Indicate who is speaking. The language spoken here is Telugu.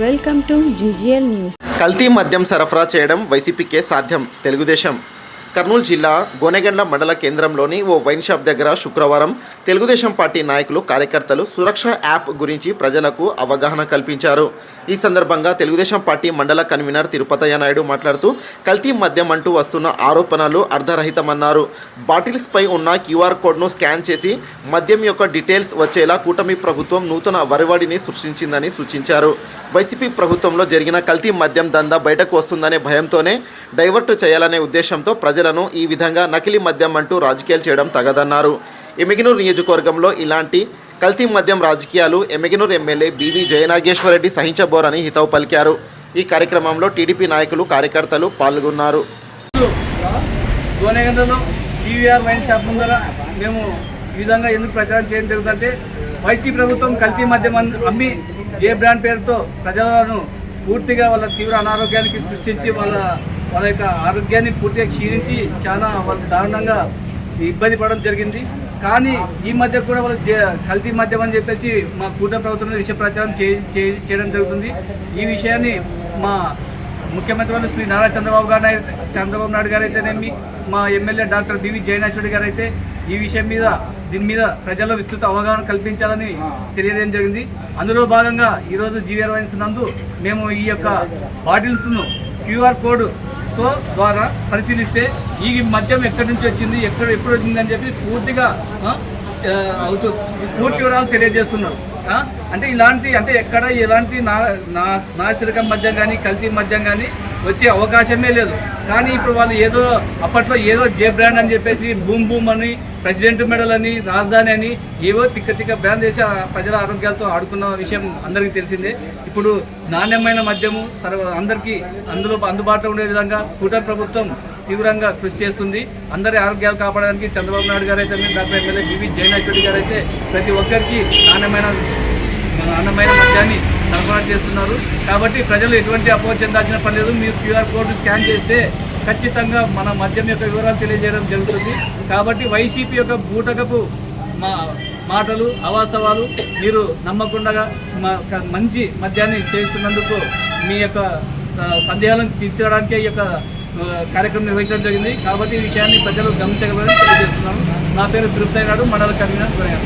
Speaker 1: Welcome to GGL news.
Speaker 2: కల్తీ మద్యం సరఫరా చేయడం వైసీపీకే సాధ్యం తెలుగుదేశం. కర్నూలు జిల్లా గోనెగండ్ల మండల కేంద్రంలోని ఓ వైన్ షాప్ దగ్గర శుక్రవారం తెలుగుదేశం పార్టీ నాయకులు కార్యకర్తలు సురక్ష యాప్ గురించి ప్రజలకు అవగాహన కల్పించారు. ఈ సందర్భంగా తెలుగుదేశం పార్టీ మండల కన్వీనర్ తిరుపతయ్య నాయుడు మాట్లాడుతూ కల్తీ మద్యం అంటూ వస్తున్న ఆరోపణలు అర్ధరహితమన్నారు. బాటిల్స్పై ఉన్న క్యూఆర్ కోడ్ను స్కాన్ చేసి మద్యం యొక్క డీటెయిల్స్ వచ్చేలా కూటమి ప్రభుత్వం నూతన వరవడిని సృష్టించిందని సూచించారు. వైసీపీ ప్రభుత్వంలో జరిగిన కల్తీ మద్యం దందా బయటకు వస్తుందనే భయంతోనే డైవర్ట్ చేయాలనే ఉద్దేశంతో ప్రజలను ఈ విధంగా నకిలీ మద్యం అంటూ రాజకీయాలు చేయడం తగదన్నారు. ఎమిగినూరు నియోజకవర్గంలో ఇలాంటి కల్తీ మద్యం రాజకీయాలు ఎమిగినూరు ఎమ్మెల్యే బీవీ జయనాగేశ్వరరెడ్డి సహించబోరని హితవు పలికారు. ఈ కార్యక్రమంలో టీడీపీ నాయకులు కార్యకర్తలు పాల్గొన్నారు.
Speaker 3: టీవీఆర్ వైన్ షాప్ ముందర మేము ఈ విధంగా ఎందుకు ప్రచారం చేయడం జరుగుతుందంటే వైసీ ప్రభుత్వం కల్తీ మద్యం అమ్మి జే బ్రాండ్ పేరుతో ప్రజలను పూర్తిగా వాళ్ళ తీవ్ర అనారోగ్యానికి సృష్టించి వాళ్ళ వాళ్ళ యొక్క ఆరోగ్యాన్ని పూర్తిగా క్షీణించి చాలా వాళ్ళు దారుణంగా ఇబ్బంది పడడం జరిగింది. కానీ ఈ మధ్య కూడా వాళ్ళు కల్తీ మద్యం అని చెప్పేసి మా కూటమి ప్రభుత్వం విషయ ప్రచారం చే- చేయడం జరుగుతుంది. ఈ విషయాన్ని మా ముఖ్యమంత్రి వాళ్ళు శ్రీ నారా చంద్రబాబు గారు చంద్రబాబు నాయుడు గారు అయితేనేమి మా ఎమ్మెల్యే డాక్టర్ బివి జయనాశ్వరి గారు అయితే ఈ విషయం మీద దీని మీద ప్రజల్లో విస్తృత అవగాహన కల్పించాలని తెలియజేయడం జరిగింది. అందులో భాగంగా ఈరోజు జీవీఆర్ వహిస్తున్నందు నందు మేము ఈ యొక్క బాటిల్స్ను క్యూఆర్ కోడ్ తో ద్వారా పరిశీలిస్తే ఈ మద్యం ఎక్కడి నుంచి వచ్చింది ఎక్కడ ఎప్పుడు వచ్చిందని చెప్పి పూర్తిగా అవుతూ పూర్తి వివరాలు తెలియజేస్తున్నారు. అంటే ఇలాంటి అంటే ఎక్కడ ఎలాంటి నా నా నాసిరకం మద్యం కానీ కల్తీ మద్యం కానీ వచ్చే అవకాశమే లేదు. కానీ ఇప్పుడు వాళ్ళు ఏదో అప్పట్లో ఏదో జే బ్రాండ్ అని చెప్పేసి బూమ్ బూమ్ అని ప్రెసిడెంట్ మెడల్ అని రాజధాని అని ఏవో తిక్క తిక్క బ్రాండ్ చేసి ప్రజల ఆరోగ్యాలతో ఆడుకున్న విషయం అందరికీ తెలిసిందే. ఇప్పుడు నాణ్యమైన మద్యము సర్వ అందరికీ అందులో అందుబాటులో ఉండే విధంగా కూటమి ప్రభుత్వం తీవ్రంగా కృషి చేస్తుంది. అందరి ఆరోగ్యాలు కాపాడడానికి చంద్రబాబు నాయుడు గారు అయితే డాక్టర్ ఎమ్మెల్యే బివి జయనాశ్వరి గారు అయితే ప్రతి ఒక్కరికి నాణ్యమైన నాణ్యమైన మద్యాన్ని సరఫరా చేస్తున్నారు. కాబట్టి ప్రజలు ఎటువంటి అపోహ చెందాల్సిన పని లేదు. మీరు క్యూఆర్ కోడ్ స్కాన్ చేస్తే ఖచ్చితంగా మన మద్యం యొక్క వివరాలు తెలియజేయడం జరుగుతుంది. కాబట్టి వైసీపీ యొక్క బూటకపు మా మాటలు అవాస్తవాలు మీరు నమ్మకుండా మా మంచి మద్యాన్ని చేస్తున్నందుకు మీ యొక్క స- సందేహాలను తీర్చడానికే ఈ యొక్క కార్యక్రమం నిర్వహించడం జరిగింది. కాబట్టి ఈ విషయాన్ని ప్రజలు గమనించగలరని తెలియజేస్తున్నాను. నా పేరు తిరుపతి నాయుడు మండల కన్వీనర్ గోరయ్య.